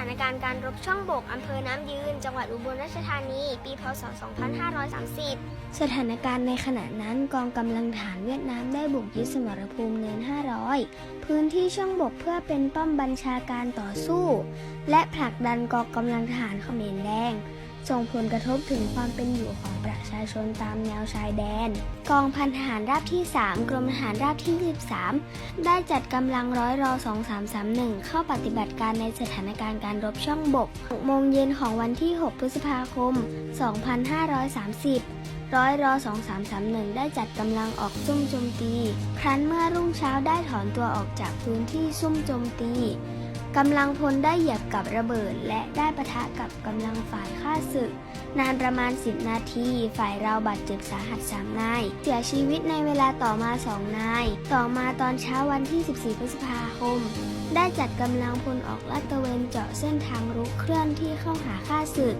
านการณ์การรบช่องบก อำเภอน้ำยืน จังหวัดอุบลราชธานี ปี พศ 2530 สถานการณ์ในขณะนั้นกองกำลังฐานเวียดนามได้บุกยึดสมรภูมิเนิน 500 พื้นที่ช่องบกเพื่อเป็นป้อมบัญชาการต่อสู้ และผลักดันกองกำลังทหารเขมรแดง ส่งผลกระทบถึงความเป็นอยู่ของประชาชนตามแนวชายแดน กองพันทหารราบที่ 3 กรมทหารราบที่13ได้จัดกำลังร้อยรอ 2331 เข้าปฏิบัติการในสถานการณ์การรบช่องบก6โมงเย็นของวันที่ 6 พฤษภาคม 2530 ร้อยรอ 2331 ได้จัดกำลังออกซุ่มโจมตี ครั้นเมื่อรุ่งเช้าได้ถอนตัวออกจากพื้นที่ซุ่มโจมตี กำลังพลได้เหยียบกับระเบิด และได้ปะทะกับกำลังฝ่ายข้าศึก นานประมาณ 10 นาที ฝ่ายเราบาดเจ็บสาหัสสามนาย เสียชีวิตในเวลาต่อมาสองนาย ต่อมาตอนเช้าวันที่ 14 พฤษภาคม ได้จัดกำลังพลออกลาดตระเวนเจาะเส้นทางรุกเคลื่อนที่เข้าหาข้าศึก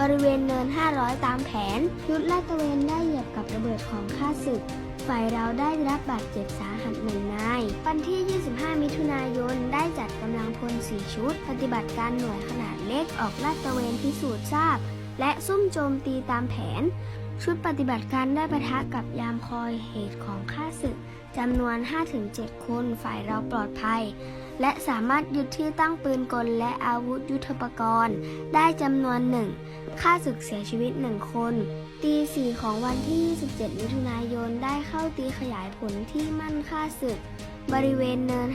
บริเวณเนิน 500 ตามแผนยุทธลาดตระเวนได้เหยียบกับระเบิดของข้าศึก ฝ่ายเราได้รับบาดเจ็บสาหัสหนึ่งนาย วันที่ 25 มิถุนายน ได้จัดกำลังพล 4 ชุด ปฏิบัติการหน่วยขนาดเล็กออกลาดตระเวนพิสูจน์ทราบ และซุ่มโจมตีตามแผน ชุดปฏิบัติการได้ปะทะกับยามคอยเหตุของข้าศึกจำนวน 5-7 คน ฝ่ายเราปลอดภัย และสามารถยึดที่ตั้งปืนกลและอาวุธยุทโธปกรณ์ ได้จำนวนหนึ่งข้าศึกเสียชีวิตหนึ่งคน ตีสี่ของวันที่ 27 มิถุนายนได้เข้าตีขยายผลที่มั่นค่าศึก บริเวณเนิน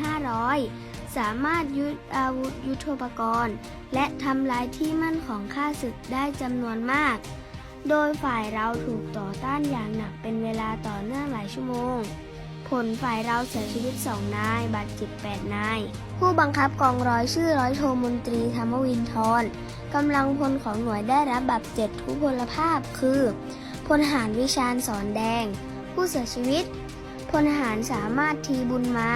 500 สามารถยึดอาวุธยุทโธปกรณ์ และทำลายที่มั่นของข้าศึกได้จำนวนมาก โดยฝ่ายเราถูกต่อต้านอย่างหนักเป็นเวลาต่อเนื่องหลายชั่วโมง ผลฝ่ายเราเสียชีวิต2นายบาดเจ็บ8นาย ผู้บังคับกองร้อยชื่อร้อยโทมนตรีธรรมวินทรกำลังพลของหน่วยได้รับบาดเจ็บทุพพลภาพคือพลทหารวิชาญสอนแดง ผู้เสียชีวิตพลทหารสามารถทีบุญมา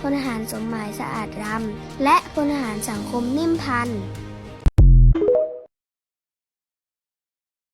พลทหารสมหมายสะอาดรำและพลทหารสังคมนิ่มพันธ์